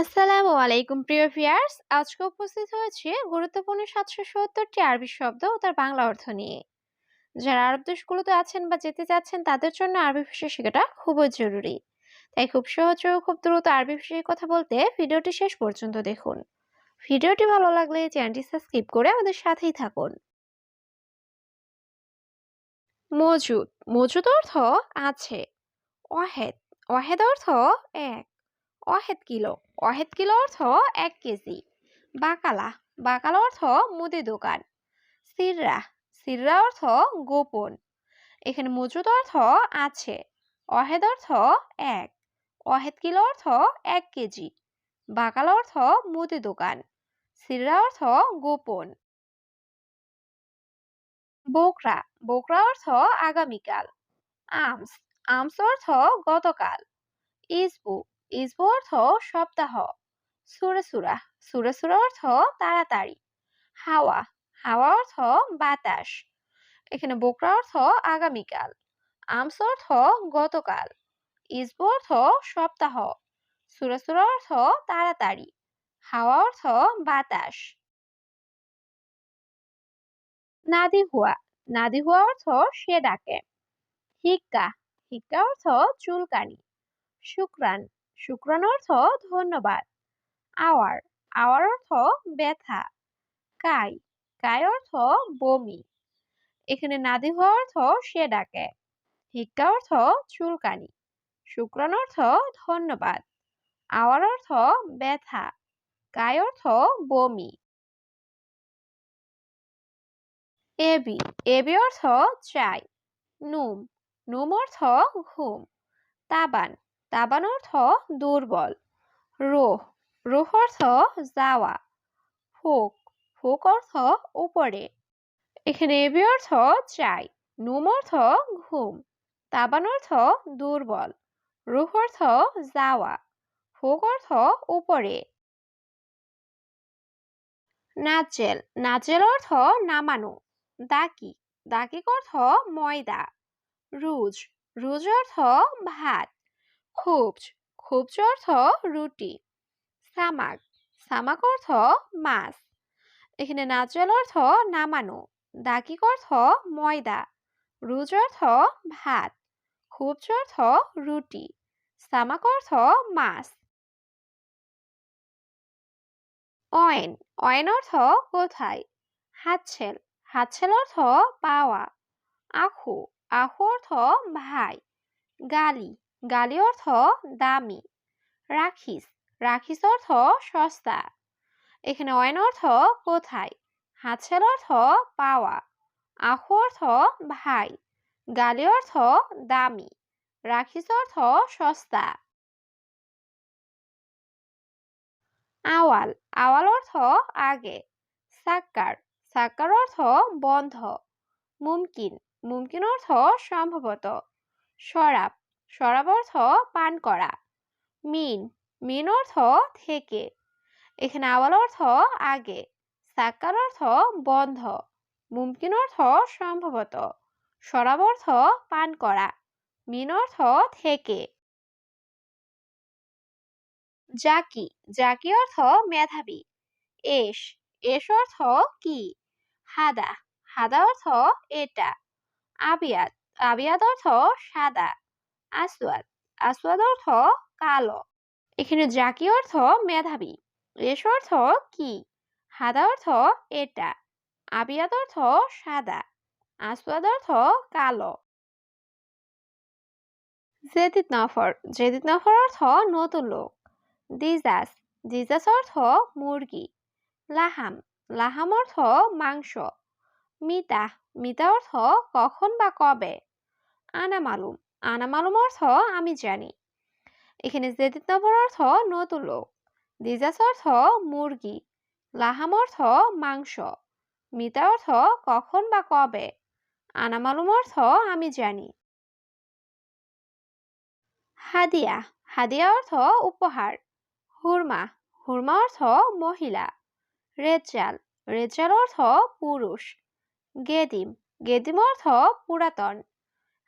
আসসালামু আলাইকুম, প্রিয় ভিউয়ার্স। আজকে উপস্থিত হয়েছে গুরুত্বপূর্ণ সাতশো সত্তরটি আরবি শব্দ ও তার বাংলা অর্থ নিয়ে। যারা আরব দেশগুলোতে আছেন বা যেতে চাচ্ছেন, তাদের জন্য আরবি ভাষা শেখাটা খুবই জরুরি। তাই খুব সহজ ও খুব দ্রুত আরবি ভাষায় কথা বলতে ভিডিওটি শেষ পর্যন্ত দেখুন। ভিডিওটি ভালো লাগলে চ্যানেলটি সাবস্ক্রাইব করে আমাদের সাথেই থাকুন। মজুদ। মজুদ অর্থ আছে। অহেদ অহেদ অর্থ এক। অহেদ কিলো। অহেদ কিলো অর্থ এক কেজি। বাকালা। বাকালা অর্থ মুদি দোকান। সিররা। সিররা অর্থ গোপন। এখানে মজুদ অর্থ আছে। অহেদ অর্থ এক। অহেদ কিলো অর্থ এক কেজি। বাকালা অর্থ মুদি দোকান। সিররা অর্থ গোপন। বোকরা। বোকরা অর্থ আগামীকাল। আমস। আমস অর্থ গতকাল। ইসবু। ইসবু অর্থ সপ্তাহ। সুরে সুরা সুরে সুরা অর্থ তাড়াতাড়ি। হাওয়া হাওয়া অর্থ বাতাস। এখানে বোকরা অর্থ আগামীকাল। আমস অর্থ গতকাল। ইসবু অর্থ সপ্তাহ। সুরা সুরা অর্থ তাড়াতাড়ি। হাওয়া অর্থ বাতাস। নাদি হুয়া নাদি হুয়া অর্থ সে ডাকে। হিক্কা হিক্কা অর্থ চুলকানি। শুক্রান শুক্রান অর্থ ধন্যবাদ। আওয়ার আওয়ার অর্থ ব্যথা। কাই কাই অর্থ বমি। এখানে নাদি হওয়া অর্থ সে ডাকে। হিক্কা অর্থ চুলকানি। শুক্রান অর্থ ধন্যবাদ। আওয়ার অর্থ ব্যথা। কাই অর্থ বমি। এবি এবি অর্থ চাই। নুম নুম অর্থ ঘুম। তাবান তাবান অর্থ দুর্বল। রোহ রোহ অর্থ যাওয়া। ফোক ফোক অর্থ উপরে। এখানে এবি অর্থ চাই, নুম অর্থ ঘুম। তাবান অর্থ দুর্বল। রুহ অর্থ যাওয়া। ফোক অর্থ উপরে। নাচেল নাচেল অর্থ নামানো। দাকি, দাকিক অর্থ ময়দা। রুজ রুজ অর্থ ভাত। খুবজ। খুবজ অর্থ রুটি। সামাক সামাক অর্থ মাছ। এখানে নাচেল অর্থ নামানো। দাকিক অর্থ ময়দা। রুজ অর্থ ভাত। খুবজ অর্থ রুটি। সামাক অর্থ মাছ। অয়েন। অয়েন অর্থ কোথায়? হাতছেল। হাতছেল অর্থ পাওয়া। আখু। আখু অর্থ ভাই। গালি। গালি অর্থ দামি। রাখিস রাখিস অর্থ সস্তা। এখানে অয়েন অর্থ কোথায়? হাতছেল অর্থ পাওয়া। আখু অর্থ ভাই। গালি অর্থ দামি। রাখিস অর্থ সস্তা। আওয়াল আওয়াল অর্থ আগে। সাক্কার সাক্কার অর্থ বন্ধ। মুমকিন মুমকিন অর্থ সম্ভবত। শরাব শরাব অর্থ পান করা। মিন মিন অর্থ থেকে। এখানে আওয়াল অর্থ আগে। সাক্কার অর্থ বন্ধ। মুমকিন অর্থ সম্ভবত। শরাব অর্থ পান করা। মিন অর্থ থেকে। জাকি জাকি অর্থ মেধাবী। এস এস অর্থ কি? হাদা হাদা অর্থ এটা। আবিয়াদ আবিয়াদ অর্থ সাদা। আসওয়াদ। আসওয়াদ অর্থ কালো। এখানে জাকি অর্থ মেধাবী। এস অর্থ কি? হাদা অর্থ এটা। আবিয়াদ অর্থ সাদা। আসওয়াদ অর্থ কালো। জেদিত নফর জেদিত নফর অর্থ নতুন লোক। দিজাস। দিজাস অর্থ মুরগি। লাহাম। লাহাম অর্থ মাংস। মিতা। মিতা অর্থ কখন বা কবে? আনা মালুম আনা মালুম অর্থ আমি জানি। এখানে জেদিদ নফর অর্থ নতুন লোক। দিজাস অর্থ মুরগি। লাহাম অর্থ মাংস। মিতা অর্থ কখন বা কবে। আনা মালুম অর্থ আমি জানি। হাদিয়া। হাদিয়া অর্থ উপহার। হুরমা। হুরমা অর্থ মহিলা। রেজাল রেজাল অর্থ পুরুষ। গেদিম। গেদিম অর্থ পুরাতন।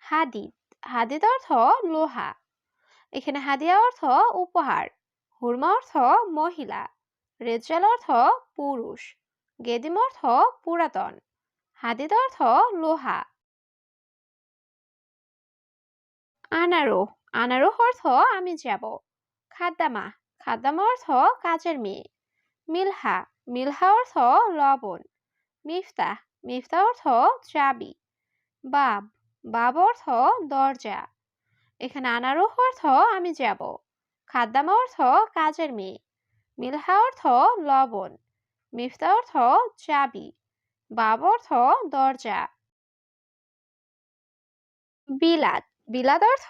হাদিদ হাদিদ অর্থ লোহা। এখানে হাদিয়া অর্থ উপহার, হুরমা অর্থ মহিলা, রেজ্জাল অর্থ পুরুষ, গেদিম অর্থ পুরাতন, হাদিদ অর্থ লোহা। আনারো আনারো অর্থ আমি যাব। খাদ্দামা খাদ্দামা অর্থ কাজের মেয়ে। মিলহা মিলহা অর্থ লবণ। মিফতা মিফতা অর্থ চাবি। বাব বাব অর্থ দরজা। এখানে আনারুহ অর্থ আমি যাব। খাদ্দামা অর্থ কাজের মেয়ে। মিলহা অর্থ লবণ। মিফতা অর্থ চাবি। বাব অর্থ দরজা। বিলাদ বিলাদ অর্থ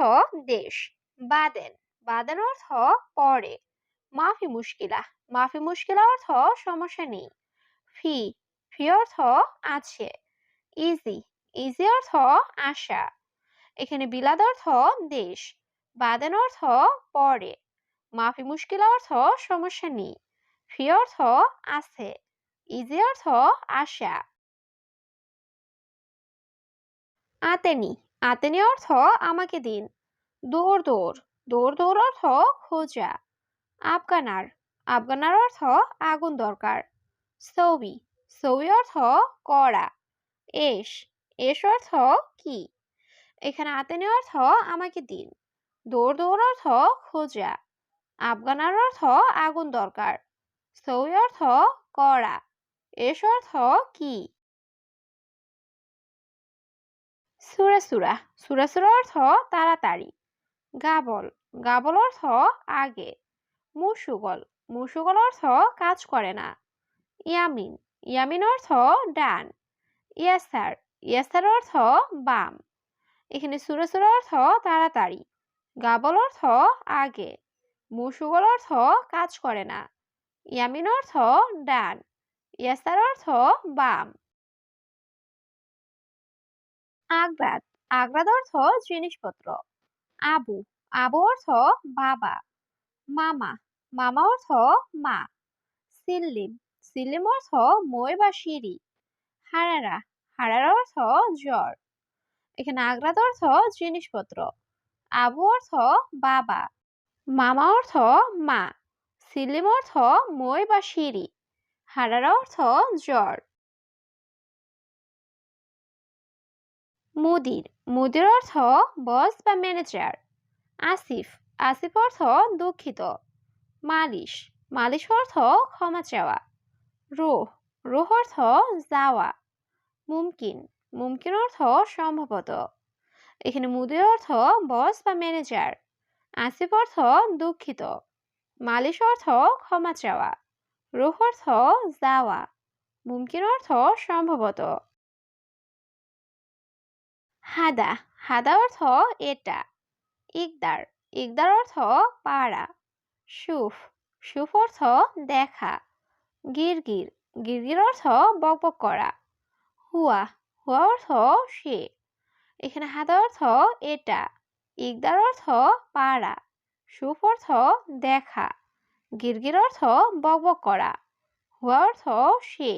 দেশ। বাদেন। বাদেন অর্থ পরে। মাফি মুশকিলা। মাফি মুশকিলা অর্থ সমস্যা নেই। ফি। ফি অর্থ আছে। ইজি। ইজি অর্থ আশা। এখানে বিলাদ অর্থ দেশ, বাদেন অর্থ পরে, মাফি মুশকিল অর্থ সমস্যা নেই, ফি অর্থ আছে, ইজি অর্থ আশা। আতেনি আতেনি অর্থ আমাকে দিন দৌড় দৌড় দৌড় দৌড় অর্থ খোঁজা, আফগানার আফগানার অর্থ আগুন দরকার সৌবি সৌবি অর্থ করা, এস এস অর্থ কি? এখানে আতেনি অর্থ আমাকে দিন। দৌড় দৌড় অর্থ খোঁজা। আফগানার অর্থ আগুন দরকার। সৌই অর্থ করা। এস অর্থ কি? সুরা সুরা। সুরা সুরা অর্থ তাড়াতাড়ি। গাবল। গাবল অর্থ আগে। মুসুগল। মুসুগল অর্থ কাজ করে না। ইয়ামিন। ইয়ামিন অর্থ ডান। ইয়াসার। ইয়াসার অর্থ বাম। এখানে সুরা সুরা অর্থ তাড়াতাড়ি। গাবল অর্থ আগে। মুসুগল অর্থ কাজ করে না। ইয়ামিন অর্থ ডান। ইয়াসার অর্থ বাম। আগ্রাদ। আগ্রাদ অর্থ জিনিসপত্র। আবু। আবু অর্থ বাবা। মামা। মামা অর্থ মা। সিল্লিম। সিল্লিম অর্থ মই বা সিঁড়ি। হারারা। হারারা অর্থ জ্বর। এখানে আগ্রাদ অর্থ জিনিসপত্র। আবু অর্থ বাবা। মামা অর্থ মা। সিলিম অর্থ মই বা সিঁড়ি। হারারা অর্থ জ্বর। মুদির। মুদির অর্থ বস বা ম্যানেজার। আসিফ। আসিফ অর্থ দুঃখিত। মালিশ। মালিশ অর্থ ক্ষমা চাওয়া। রোহ। রোহ অর্থ যাওয়া। মুমকিন। মুমকিন অর্থ সম্ভবত। এখানে মুদির অর্থ বস বা ম্যানেজার আসিফ অর্থ দুঃখিত। মালিশ অর্থ ক্ষমা চাওয়া। রোহ অর্থ যাওয়া। মুমকিন অর্থ সম্ভবত। হাদা। হাদা অর্থ এটা। ইকদার। ইকদার অর্থ পাড়া। সুফ। সুফ অর্থ দেখা। গিরগির। গিরগির অর্থ বকবক করা। হুয়া হুয়া অর্থ সে। এখানে হাদা অর্থ এটা, ইকদার অর্থ পাড়া, সুফ অর্থ দেখা, গিরগির অর্থ বকবক করা, হুয়া অর্থ সে।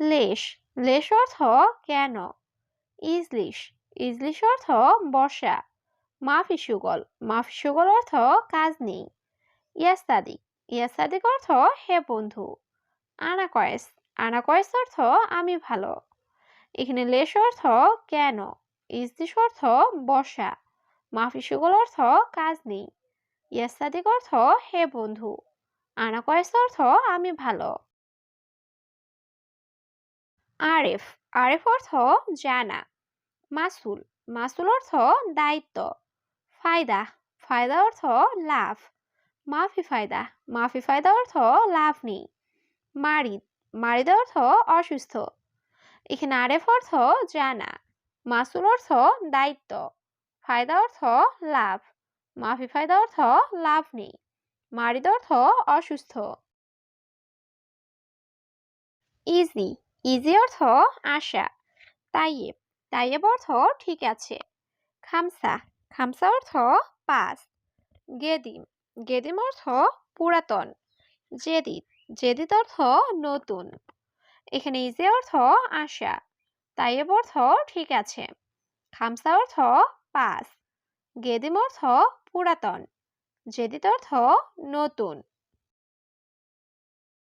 লেশ লেশ অর্থ কেন? ইজলিশ ইজলিশ অর্থ বসা মাফি সুগল মাফি সুগল অর্থ কাজ নেই। ইয়াস্তাদিক ইয়াস্তাদিক অর্থ হে বন্ধু। আনা কয়েস আনা কয়েস অর্থ আমি ভালো। এখানে লেশ অর্থ কেন? ইজলিশ অর্থ বসা। মাফি সুগল অর্থ কাজ নেই। ইয়াস্তাদিক অর্থ হে বন্ধু। আনা কয়েস অর্থ আমি ভালো। আরেফ। আরেফ অর্থ জানা। মাসুল। মাসুল অর্থ দায়িত্ব। ফায়দা। ফায়দা অর্থ লাভ। মাফি ফায়দা। মাফি ফায়দা অর্থ লাভ নেই। মারিদ। মারিদ অর্থ অসুস্থ। এখানে আরেফ অর্থ জানা। মাসুল অর্থ দায়িত্ব। ফায়দা অর্থ লাভ। মাফি ফায়দা অর্থ লাভ নেই। মারিদ অর্থ অসুস্থ। ইজি। ইজি অর্থ আশা। তাইয়েব। তাইয়েব অর্থ ঠিক আছে। খামসা। খামসা অর্থ পাঁচ গেদিম। গেদিম অর্থ পুরাতন। জেদিদ। জেদিদ অর্থ নতুন। এখানে ইজে অর্থ আশা, তাইয়েব অর্থ ঠিক আছে। খামসা অর্থ পাস, গেদিম অর্থ পুরাতন, জেদিত অর্থ নতুন।